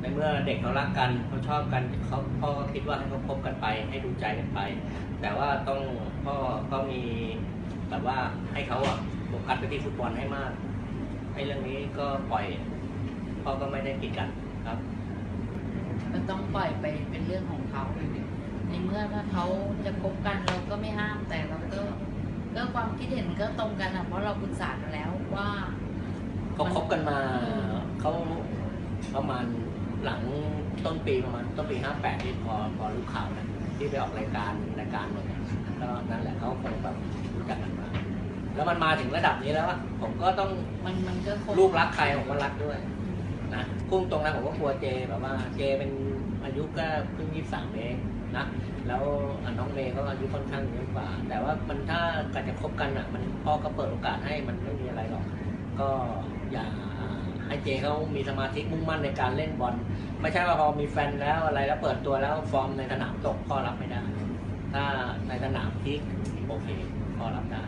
ในเมื่อเด็กเขารักกันเขาชอบกันเขาพ่อก็คิดว่าให้เขาคบกันไป ให้ดูใจกันไป แต่ว่าต้องพ่อก็มีแบบว่าให้เขาอะโฟกัสไปที่ฟุตบอลให้มากไอ้เรื่องนี้ก็ปล่อยพ่อก็ไม่ได้กีดกันครับก็ต้องปล่อยไปเป็นเรื่องของเขาในเมื่อถ้าเขาจะคบกันเราก็ไม่ห้ามแต่เราก็ก็ความคิดเห็นก็ตรงกันอะเพราะเราปรึกษากันแล้วว่าเขาคบกันมาเขาประมาณ หลังต้นปีประมาณต้นปีห้าแปดที่พอพอรู้ข่าวนะที่ไปออกรายการรายการหนึ่งก็นั่นแหละเขาคงแบบรู้จักกันมาแล้วมันมาถึงระดับนี้แล้วอะผมก็ต้องมันมันก็คงลูกรักใครผมก็รักด้วยนะพุ่งตรงนะผมก็กลัวเจแบบว่าเจเป็นอายุก็เพิ่งยี่สามเองนะแล้วน้องเมย์ก็อายุค่อนข้างเยอะกว่า แต่ว่ามันถ้าการจะคบกันอะมันพ่อก็เปิดโอกาสให้มันไม่มีอะไรหรอก ก็อย่า เจเขามีสมาธิมุ่งมั่นในการเล่นบอลไม่ใช่ว่าพอมีแฟนแล้วอะไรแล้วเปิดตัวแล้วฟอร์มในสนามตกพ่อรับไม่ได้ ถ้าในสนามพีคโอเคพ่อรับได้